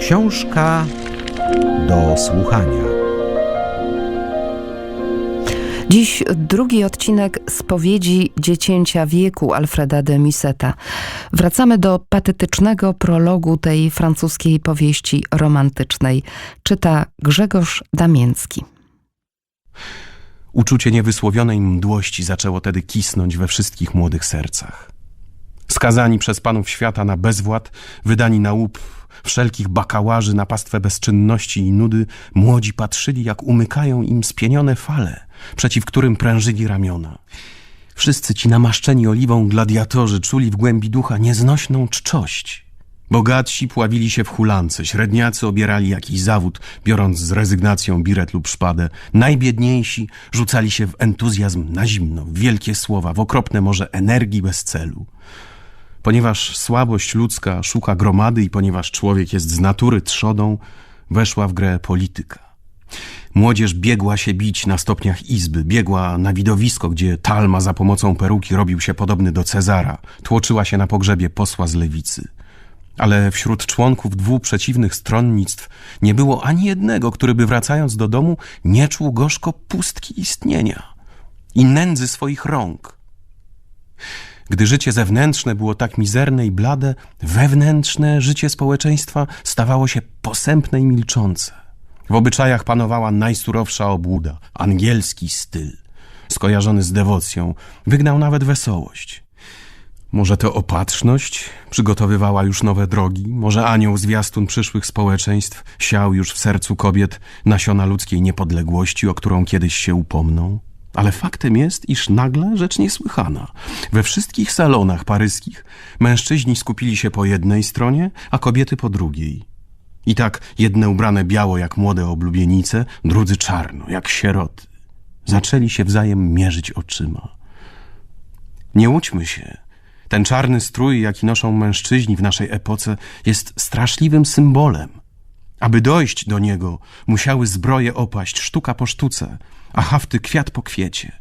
Książka do słuchania. Dziś drugi odcinek spowiedzi dziecięcia wieku Alfreda de Museta. Wracamy do patetycznego prologu tej francuskiej powieści romantycznej. Czyta Grzegorz Damięcki. Uczucie niewysłowionej mdłości zaczęło tedy kisnąć we wszystkich młodych sercach. Skazani przez panów świata na bezwład, wydani na łup wszelkich bakałarzy na pastwę bezczynności i nudy, młodzi patrzyli, jak umykają im spienione fale, przeciw którym prężyli ramiona. Wszyscy ci namaszczeni oliwą gladiatorzy czuli w głębi ducha nieznośną czczość. Bogatsi pławili się w hulance, średniacy obierali jakiś zawód, biorąc z rezygnacją biret lub szpadę. Najbiedniejsi rzucali się w entuzjazm na zimno, w wielkie słowa, w okropne morze energii bez celu. Ponieważ słabość ludzka szuka gromady i ponieważ człowiek jest z natury trzodą, weszła w grę polityka. Młodzież biegła się bić na stopniach izby, biegła na widowisko, gdzie Talma za pomocą peruki robił się podobny do Cezara, tłoczyła się na pogrzebie posła z lewicy. Ale wśród członków dwóch przeciwnych stronnictw nie było ani jednego, który by wracając do domu nie czuł gorzko pustki istnienia i nędzy swoich rąk. Gdy życie zewnętrzne było tak mizerne i blade, wewnętrzne życie społeczeństwa stawało się posępne i milczące. W obyczajach panowała najsurowsza obłuda, angielski styl, skojarzony z dewocją, wygnał nawet wesołość. Może to opatrzność przygotowywała już nowe drogi, może anioł zwiastun przyszłych społeczeństw siał już w sercu kobiet nasiona ludzkiej niepodległości, o którą kiedyś się upomną. Ale faktem jest, iż nagle rzecz niesłychana. We wszystkich salonach paryskich mężczyźni skupili się po jednej stronie, a kobiety po drugiej. I tak jedne ubrane biało jak młode oblubienice, drudzy czarno jak sieroty. Zaczęli się wzajem mierzyć oczyma. Nie łudźmy się. Ten czarny strój, jaki noszą mężczyźni w naszej epoce, jest straszliwym symbolem. Aby dojść do niego, musiały zbroje opaść sztuka po sztuce, a hafty kwiat po kwiecie.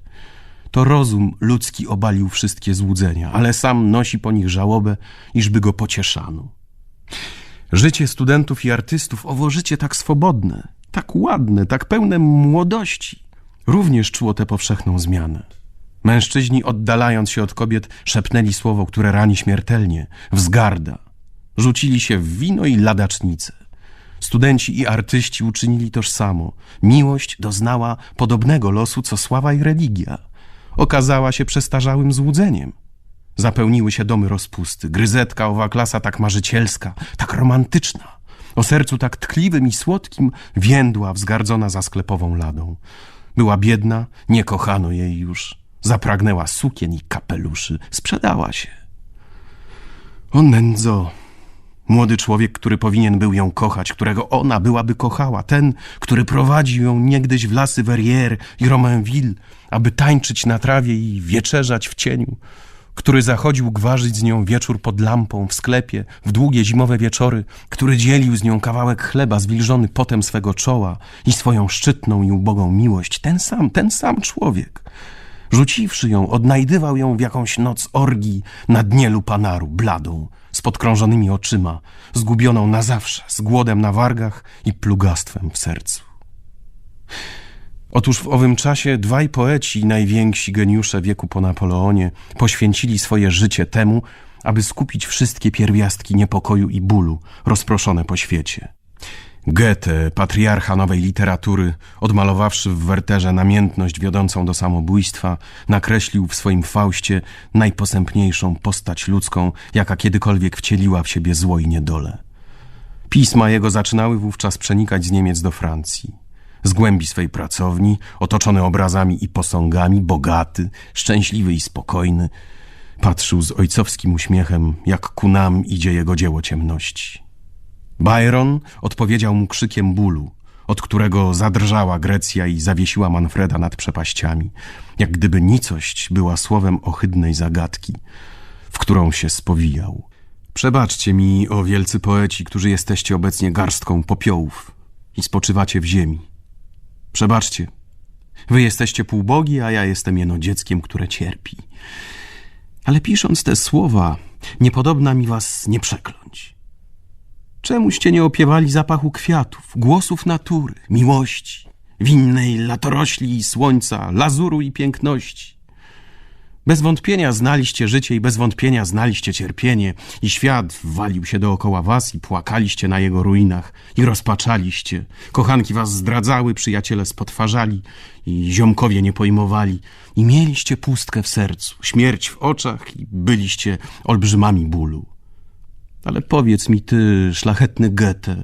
To rozum ludzki obalił wszystkie złudzenia, ale sam nosi po nich żałobę, iżby go pocieszano. Życie studentów i artystów, owo życie tak swobodne, tak ładne, tak pełne młodości, również czuło tę powszechną zmianę. Mężczyźni, oddalając się od kobiet, szepnęli słowo, które rani śmiertelnie, wzgarda. Rzucili się w wino i ladacznicę. Studenci i artyści uczynili toż samo. Miłość doznała podobnego losu, co sława i religia. Okazała się przestarzałym złudzeniem. Zapełniły się domy rozpusty. Gryzetka, owa klasa tak marzycielska, tak romantyczna, o sercu tak tkliwym i słodkim, więdła wzgardzona za sklepową ladą. Była biedna, nie kochano jej już. Zapragnęła sukien i kapeluszy. Sprzedała się. O nędzo, Młody człowiek, który powinien był ją kochać, którego ona byłaby kochała, ten, który prowadził ją niegdyś w lasy Verrières i Romainville, aby tańczyć na trawie i wieczerzać w cieniu, który zachodził gwarzyć z nią wieczór pod lampą w sklepie, w długie zimowe wieczory, który dzielił z nią kawałek chleba zwilżony potem swego czoła i swoją szczytną i ubogą miłość, ten sam, ten sam człowiek. Rzuciwszy ją, odnajdywał ją w jakąś noc orgii na dnie lupanaru, bladą, z podkrążonymi oczyma, zgubioną na zawsze, z głodem na wargach i plugastwem w sercu. Otóż w owym czasie dwaj poeci, najwięksi geniusze wieku po Napoleonie, poświęcili swoje życie temu, aby skupić wszystkie pierwiastki niepokoju i bólu rozproszone po świecie. Goethe, patriarcha nowej literatury, odmalowawszy w Werterze namiętność wiodącą do samobójstwa, nakreślił w swoim Faustie najposępniejszą postać ludzką, jaka kiedykolwiek wcieliła w siebie zło i niedole. Pisma jego zaczynały wówczas przenikać z Niemiec do Francji. Z głębi swej pracowni, otoczony obrazami i posągami, bogaty, szczęśliwy i spokojny, patrzył z ojcowskim uśmiechem, jak ku nam idzie jego dzieło ciemności. Byron odpowiedział mu krzykiem bólu, od którego zadrżała Grecja i zawiesiła Manfreda nad przepaściami, jak gdyby nicość była słowem ohydnej zagadki, w którą się spowijał. Przebaczcie mi, o wielcy poeci, którzy jesteście obecnie garstką popiołów i spoczywacie w ziemi. Przebaczcie, wy jesteście półbogi, a ja jestem jeno dzieckiem, które cierpi. Ale pisząc te słowa, niepodobna mi was nie przekląć. Czemuście nie opiewali zapachu kwiatów, głosów natury, miłości, winnej latorośli i słońca, lazuru i piękności? Bez wątpienia znaliście życie i bez wątpienia znaliście cierpienie i świat walił się dookoła was i płakaliście na jego ruinach i rozpaczaliście. Kochanki was zdradzały, przyjaciele spotwarzali i ziomkowie nie pojmowali i mieliście pustkę w sercu, śmierć w oczach i byliście olbrzymami bólu. Ale powiedz mi ty, szlachetny Goethe,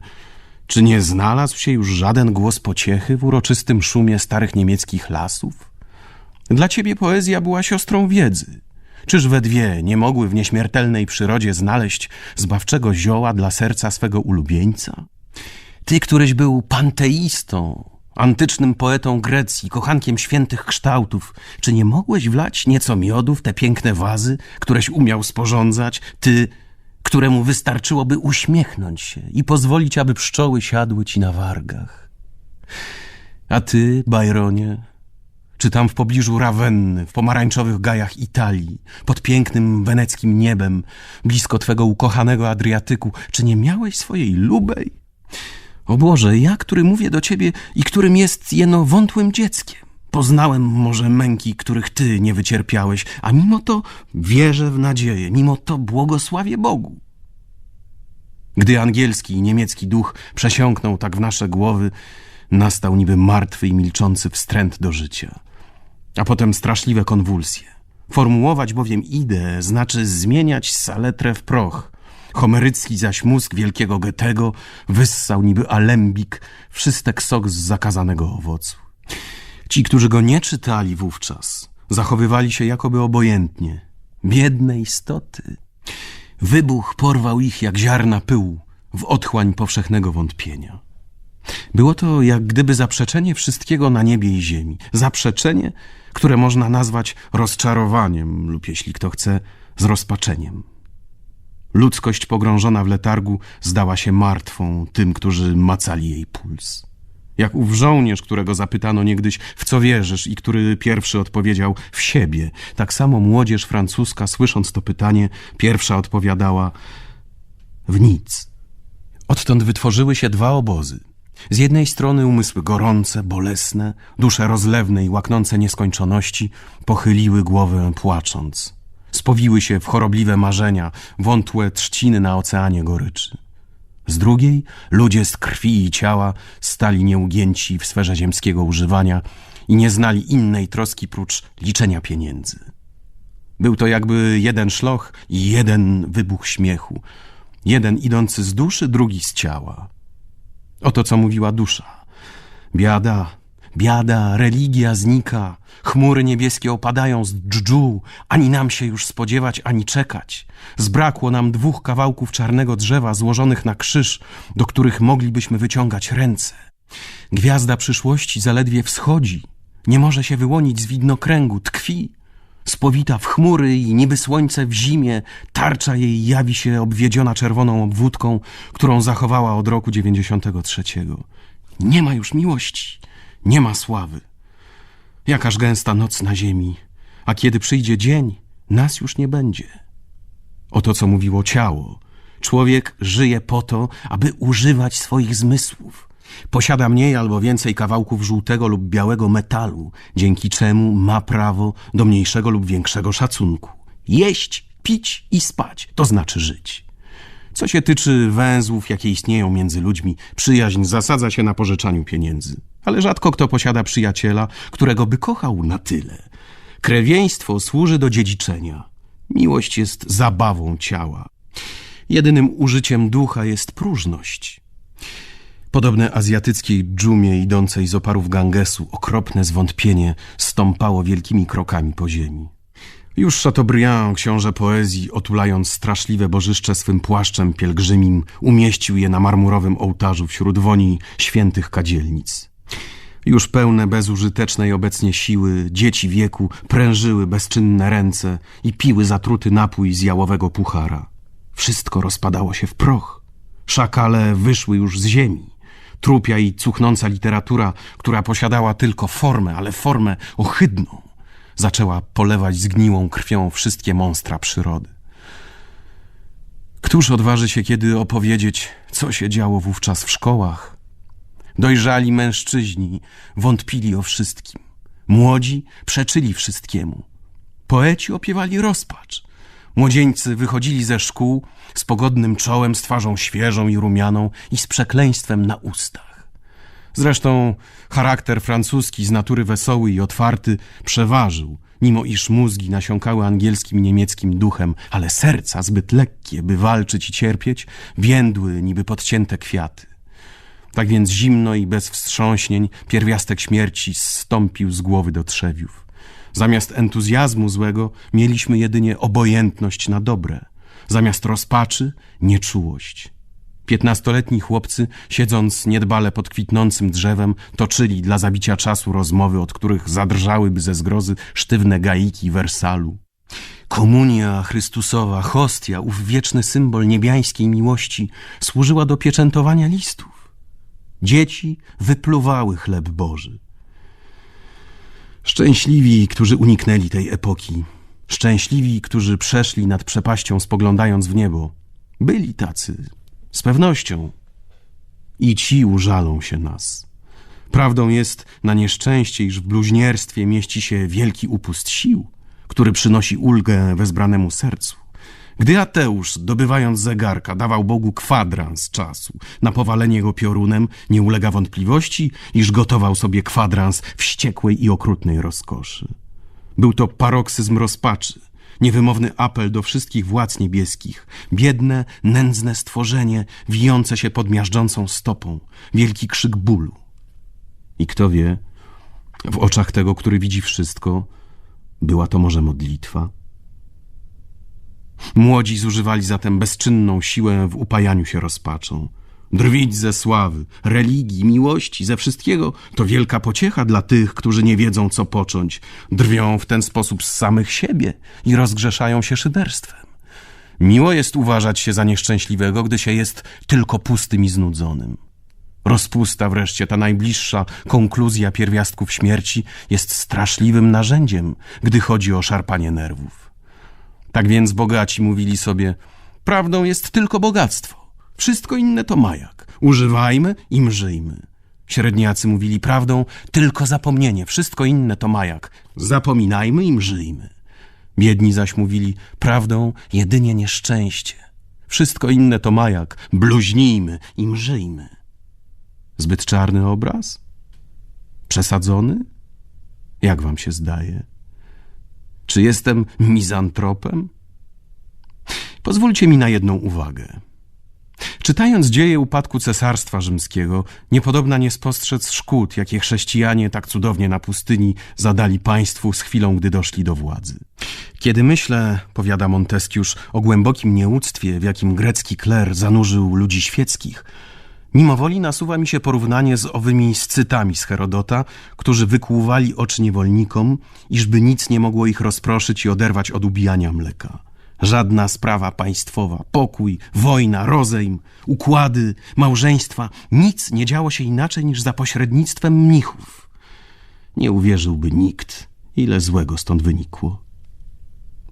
czy nie znalazł się już żaden głos pociechy w uroczystym szumie starych niemieckich lasów? Dla ciebie poezja była siostrą wiedzy. Czyż we dwie nie mogły w nieśmiertelnej przyrodzie znaleźć zbawczego zioła dla serca swego ulubieńca? Ty, któryś był panteistą, antycznym poetą Grecji, kochankiem świętych kształtów, czy nie mogłeś wlać nieco miodu w te piękne wazy, któreś umiał sporządzać? Ty, któremu wystarczyłoby uśmiechnąć się i pozwolić, aby pszczoły siadły ci na wargach. A ty, Byronie, czy tam w pobliżu Rawenny, w pomarańczowych gajach Italii, pod pięknym weneckim niebem, blisko twego ukochanego Adriatyku, czy nie miałeś swojej lubej? O Boże, ja, który mówię do ciebie i którym jest jeno wątłym dzieckiem. Poznałem może męki, których ty nie wycierpiałeś, a mimo to wierzę w nadzieję, mimo to błogosławię Bogu. Gdy angielski i niemiecki duch przesiąknął tak w nasze głowy, nastał niby martwy i milczący wstręt do życia. A potem straszliwe konwulsje. Formułować bowiem ideę znaczy zmieniać saletrę w proch. Homerycki zaś mózg wielkiego Goethego wyssał niby alembik wszystek sok z zakazanego owocu. Ci, którzy go nie czytali wówczas, zachowywali się jakoby obojętnie. Biedne istoty. Wybuch porwał ich jak ziarna pyłu w otchłań powszechnego wątpienia. Było to jak gdyby zaprzeczenie wszystkiego na niebie i ziemi. Zaprzeczenie, które można nazwać rozczarowaniem lub, jeśli kto chce, zrozpaczeniem. Ludzkość pogrążona w letargu zdała się martwą tym, którzy macali jej puls. Jak ów żołnierz, którego zapytano niegdyś, w co wierzysz, i który pierwszy odpowiedział w siebie. Tak samo młodzież francuska, słysząc to pytanie, pierwsza odpowiadała w nic. Odtąd wytworzyły się dwa obozy. Z jednej strony umysły gorące, bolesne, dusze rozlewne i łaknące nieskończoności pochyliły głowę płacząc. Spowiły się w chorobliwe marzenia, wątłe trzciny na oceanie goryczy. Drugiej ludzie z krwi i ciała stali nieugięci w sferze ziemskiego używania i nie znali innej troski prócz liczenia pieniędzy. Był to jakby jeden szloch i jeden wybuch śmiechu. Jeden idący z duszy, drugi z ciała. Oto co mówiła dusza. Biada, biada, religia znika, chmury niebieskie opadają z dżdżu, ani nam się już spodziewać, ani czekać. Zbrakło nam dwóch kawałków czarnego drzewa złożonych na krzyż, do których moglibyśmy wyciągać ręce. Gwiazda przyszłości zaledwie wschodzi, nie może się wyłonić z widnokręgu, tkwi. Spowita w chmury i niby słońce w zimie, tarcza jej jawi się obwiedziona czerwoną obwódką, którą zachowała od roku 93. Nie ma już miłości, nie ma sławy. Jakaż gęsta noc na ziemi, a kiedy przyjdzie dzień, nas już nie będzie. Oto co mówiło ciało. Człowiek żyje po to, aby używać swoich zmysłów. Posiada mniej albo więcej kawałków żółtego lub białego metalu, dzięki czemu ma prawo do mniejszego lub większego szacunku. Jeść, pić i spać to znaczy żyć. Co się tyczy węzłów, jakie istnieją między ludźmi, przyjaźń zasadza się na pożyczaniu pieniędzy. Ale rzadko kto posiada przyjaciela, którego by kochał na tyle. Krewieństwo służy do dziedziczenia. Miłość jest zabawą ciała. Jedynym użyciem ducha jest próżność. Podobne azjatyckiej dżumie idącej z oparów Gangesu, okropne zwątpienie stąpało wielkimi krokami po ziemi. Już Chateaubriand, książę poezji, otulając straszliwe bożyszcze swym płaszczem pielgrzymim, umieścił je na marmurowym ołtarzu wśród woni świętych kadzielnic. Już pełne bezużytecznej obecnie siły, dzieci wieku prężyły bezczynne ręce i piły zatruty napój z jałowego puchara. Wszystko rozpadało się w proch. Szakale wyszły już z ziemi. Trupia i cuchnąca literatura, która posiadała tylko formę, ale formę ohydną, zaczęła polewać zgniłą krwią wszystkie monstra przyrody. Któż odważy się kiedy opowiedzieć, co się działo wówczas w szkołach? Dojrzali mężczyźni wątpili o wszystkim. Młodzi przeczyli wszystkiemu. Poeci opiewali rozpacz. Młodzieńcy wychodzili ze szkół z pogodnym czołem, z twarzą świeżą i rumianą i z przekleństwem na ustach. Zresztą charakter francuski z natury wesoły i otwarty przeważył, mimo iż mózgi nasiąkały angielskim i niemieckim duchem, ale serca zbyt lekkie, by walczyć i cierpieć, więdły niby podcięte kwiaty. Tak więc zimno i bez wstrząśnień pierwiastek śmierci zstąpił z głowy do trzewiów. Zamiast entuzjazmu złego mieliśmy jedynie obojętność na dobre. Zamiast rozpaczy nieczułość. Piętnastoletni chłopcy, siedząc niedbale pod kwitnącym drzewem, toczyli dla zabicia czasu rozmowy, od których zadrżałyby ze zgrozy sztywne gaiki Wersalu. Komunia Chrystusowa, hostia, ów wieczny symbol niebiańskiej miłości, służyła do pieczętowania listów. Dzieci wypluwały chleb Boży. Szczęśliwi, którzy uniknęli tej epoki. Szczęśliwi, którzy przeszli nad przepaścią, spoglądając w niebo. Byli tacy, z pewnością. I ci użalą się nas. Prawdą jest na nieszczęście, iż w bluźnierstwie mieści się wielki upust sił, który przynosi ulgę wezbranemu sercu. Gdy Ateusz, dobywając zegarka, dawał Bogu kwadrans czasu na powalenie go piorunem, nie ulega wątpliwości, iż gotował sobie kwadrans wściekłej i okrutnej rozkoszy. Był to paroksyzm rozpaczy, niewymowny apel do wszystkich władz niebieskich, biedne, nędzne stworzenie wijące się pod miażdżącą stopą, wielki krzyk bólu. I kto wie, w oczach tego, który widzi wszystko, była to może modlitwa? Młodzi zużywali zatem bezczynną siłę w upajaniu się rozpaczą. Drwić ze sławy, religii, miłości, ze wszystkiego to wielka pociecha dla tych, którzy nie wiedzą, co począć. Drwią w ten sposób z samych siebie i rozgrzeszają się szyderstwem. Miło jest uważać się za nieszczęśliwego, gdy się jest tylko pustym i znudzonym. Rozpusta wreszcie, ta najbliższa konkluzja pierwiastków śmierci jest straszliwym narzędziem, gdy chodzi o szarpanie nerwów. Tak więc bogaci mówili sobie, prawdą jest tylko bogactwo. Wszystko inne to majak. Używajmy i mżyjmy. Średniacy mówili prawdą tylko zapomnienie. Wszystko inne to majak. Zapominajmy i mżyjmy. Biedni zaś mówili prawdą jedynie nieszczęście. Wszystko inne to majak. Bluźnijmy i mżyjmy. Zbyt czarny obraz? Przesadzony? Jak wam się zdaje? Czy jestem mizantropem? Pozwólcie mi na jedną uwagę. Czytając dzieje upadku Cesarstwa Rzymskiego, niepodobna nie spostrzec szkód, jakie chrześcijanie tak cudownie na pustyni zadali państwu z chwilą, gdy doszli do władzy. Kiedy myślę, powiada Monteskiusz, o głębokim nieuctwie, w jakim grecki kler zanurzył ludzi świeckich, mimowoli nasuwa mi się porównanie z owymi scytami z Herodota, którzy wykłuwali oczy niewolnikom, iżby nic nie mogło ich rozproszyć i oderwać od ubijania mleka. Żadna sprawa państwowa, pokój, wojna, rozejm, układy, małżeństwa, nic nie działo się inaczej niż za pośrednictwem mnichów. Nie uwierzyłby nikt, ile złego stąd wynikło.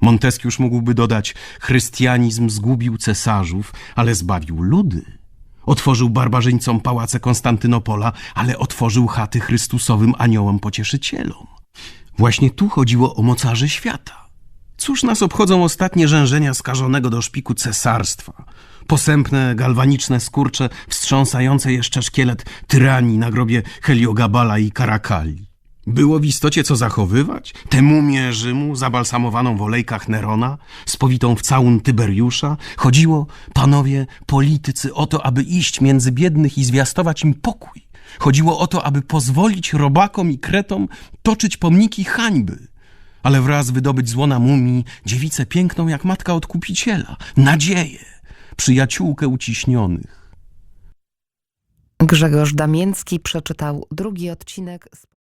Monteskiusz mógłby dodać, chrystianizm zgubił cesarzów, ale zbawił ludy. Otworzył barbarzyńcom pałace Konstantynopola, ale otworzył chaty Chrystusowym aniołom pocieszycielom. Właśnie tu chodziło o mocarzy świata. Cóż nas obchodzą ostatnie rzężenia skażonego do szpiku cesarstwa? Posępne, galwaniczne skurcze, wstrząsające jeszcze szkielet tyranii na grobie Heliogabala i Karakali. Było w istocie co zachowywać? Tę mumię Rzymu, zabalsamowaną w olejkach Nerona, spowitą w całun Tyberiusza? Chodziło, panowie, politycy, o to, aby iść między biednych i zwiastować im pokój. Chodziło o to, aby pozwolić robakom i kretom toczyć pomniki hańby ale wraz wydobyć z łona mumii dziewicę piękną jak matka odkupiciela, nadzieję, przyjaciółkę uciśnionych. Grzegorz Damięcki przeczytał drugi odcinek z